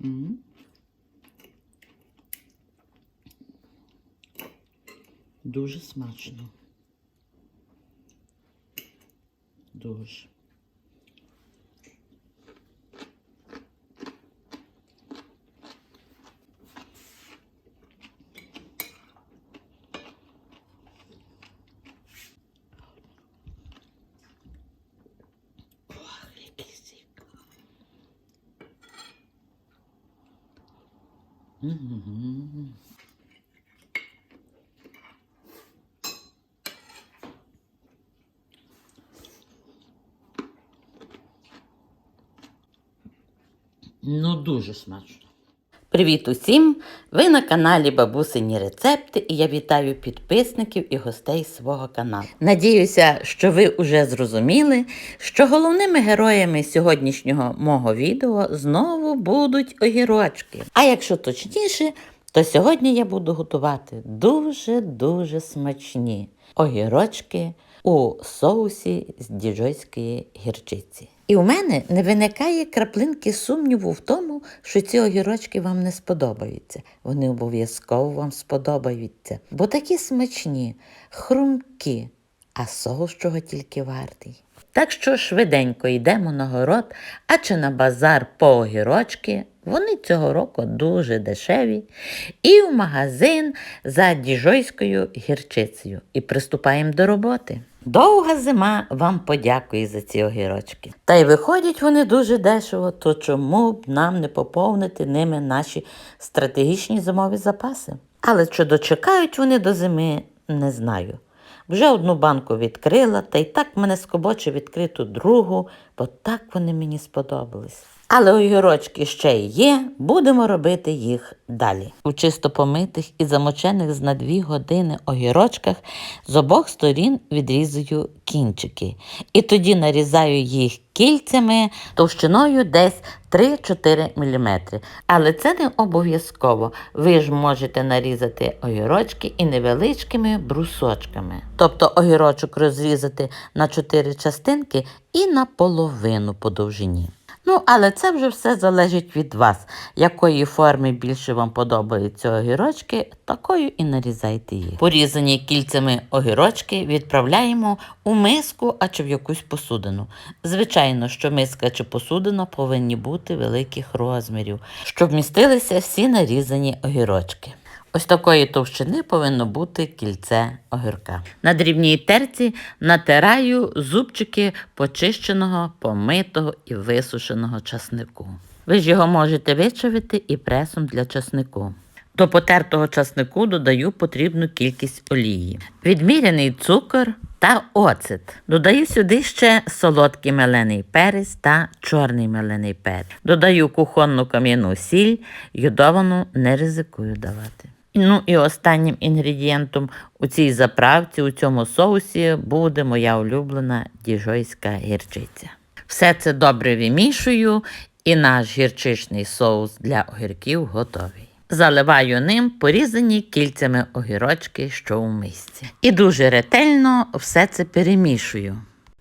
Угу. Дуже смачно. Дуже. Ну, дуже смачно. Привіт усім! Ви на каналі Бабусині Рецепти і я вітаю підписників і гостей свого каналу. Надіюся, що ви вже зрозуміли, що головними героями сьогоднішнього мого відео знову будуть огірочки. А якщо точніше, то сьогодні я буду готувати дуже-дуже смачні огірочки у соусі з діжойської гірчиці. І у мене не виникає краплинки сумніву в тому, що ці огірочки вам не сподобаються. Вони обов'язково вам сподобаються, бо такі смачні, хрумкі, а соус чого тільки вартий. Так що швиденько йдемо на город, а чи на базар по огірочки. Вони цього року дуже дешеві. І в магазин за діжойською гірчицею. І приступаємо до роботи. Довга зима вам подякує за ці огірочки. Та й виходять вони дуже дешево, то чому б нам не поповнити ними наші стратегічні зимові запаси? Але чи дочекають вони до зими, не знаю. Вже одну банку відкрила, та й так мене скобоче відкриту другу, бо так вони мені сподобались. Але огірочки ще є, будемо робити їх далі. У чисто помитих і замочених на дві години огірочках з обох сторін відрізую кінчики. І тоді нарізаю їх кільцями товщиною десь 3-4 мм. Але це не обов'язково. Ви ж можете нарізати огірочки і невеличкими брусочками. Тобто огірочок розрізати на 4 частинки і на половину по довжині. Ну, але це вже все залежить від вас. Якої форми більше вам подобаються огірочки, такою і нарізайте їх. Порізані кільцями огірочки відправляємо у миску, а чи в якусь посудину. Звичайно, що миска чи посудина повинні бути великих розмірів, щоб містилися всі нарізані огірочки. Ось такої товщини повинно бути кільце огірка. На дрібній терці натираю зубчики почищеного, помитого і висушеного часнику. Ви ж його можете вичавити і пресом для часнику. До потертого часнику додаю потрібну кількість олії, відміряний цукор та оцет. Додаю сюди ще солодкий мелений перець та чорний мелений перець. Додаю кухонну кам'яну сіль, йодовану не ризикую давати. Ну і останнім інгредієнтом у цій заправці, у цьому соусі буде моя улюблена діжойська гірчиця. Все це добре вимішую, і наш гірчичний соус для огірків готовий. Заливаю ним порізані кільцями огірочки, що у мисці. І дуже ретельно все це перемішую.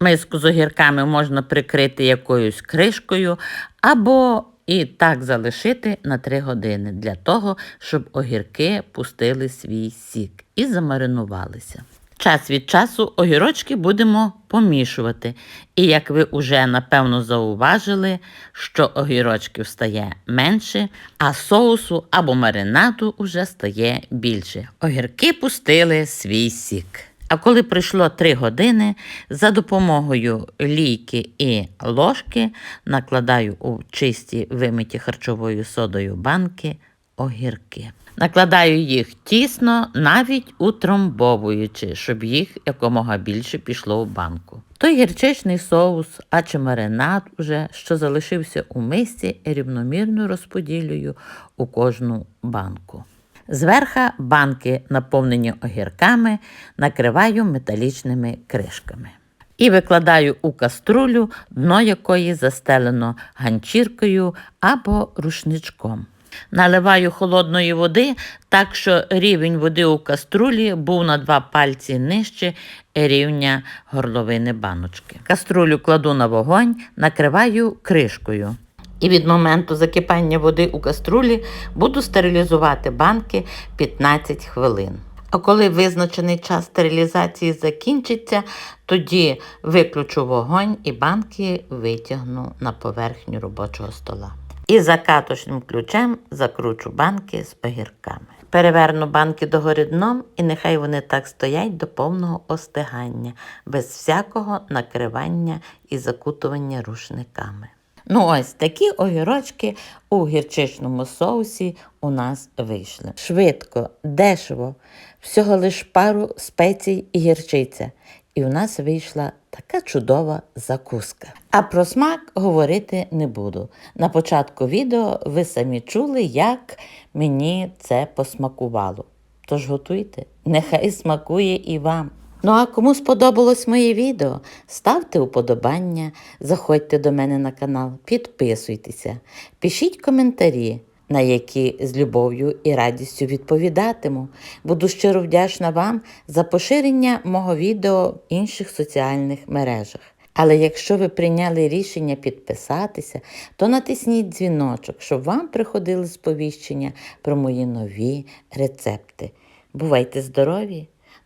Миску з огірками можна прикрити якоюсь кришкою або і так залишити на 3 години для того, щоб огірки пустили свій сік і замаринувалися. Час від часу огірочки будемо помішувати. І як ви вже напевно зауважили, що огірочків стає менше, а соусу або маринаду уже стає більше. Огірки пустили свій сік. А коли пройшло 3 години, за допомогою лійки і ложки накладаю у чисті вимиті харчовою содою банки огірки. Накладаю їх тісно, навіть утрамбовуючи, щоб їх якомога більше пішло в банку. Той гірчичний соус, а чи маринад, уже, що залишився у мисці, рівномірно розподілюю у кожну банку. Зверха банки, наповнені огірками, накриваю металічними кришками. І викладаю у каструлю, дно якої застелено ганчіркою або рушничком. Наливаю холодної води, так що рівень води у каструлі був на два пальці нижче рівня горловини баночки. Каструлю кладу на вогонь, накриваю кришкою. І від моменту закипання води у каструлі буду стерилізувати банки 15 хвилин. А коли визначений час стерилізації закінчиться, тоді виключу вогонь і банки витягну на поверхню робочого стола. І закаточним ключем закручу банки з огірками. Переверну банки догори дном і нехай вони так стоять до повного остигання, без всякого накривання і закутування рушниками. Ну ось такі огірочки у гірчичному соусі у нас вийшли. Швидко, дешево, всього лиш пару спецій і гірчиця. І у нас вийшла така чудова закуска. А про смак говорити не буду. На початку відео ви самі чули, як мені це посмакувало. Тож готуйте, нехай смакує і вам. Ну а кому сподобалось моє відео, ставте уподобання, заходьте до мене на канал, підписуйтеся, пишіть коментарі, на які з любов'ю і радістю відповідатиму. Буду щиро вдячна вам за поширення мого відео в інших соціальних мережах. Але якщо ви прийняли рішення підписатися, то натисніть дзвіночок, щоб вам приходили сповіщення про мої нові рецепти. Бувайте здорові!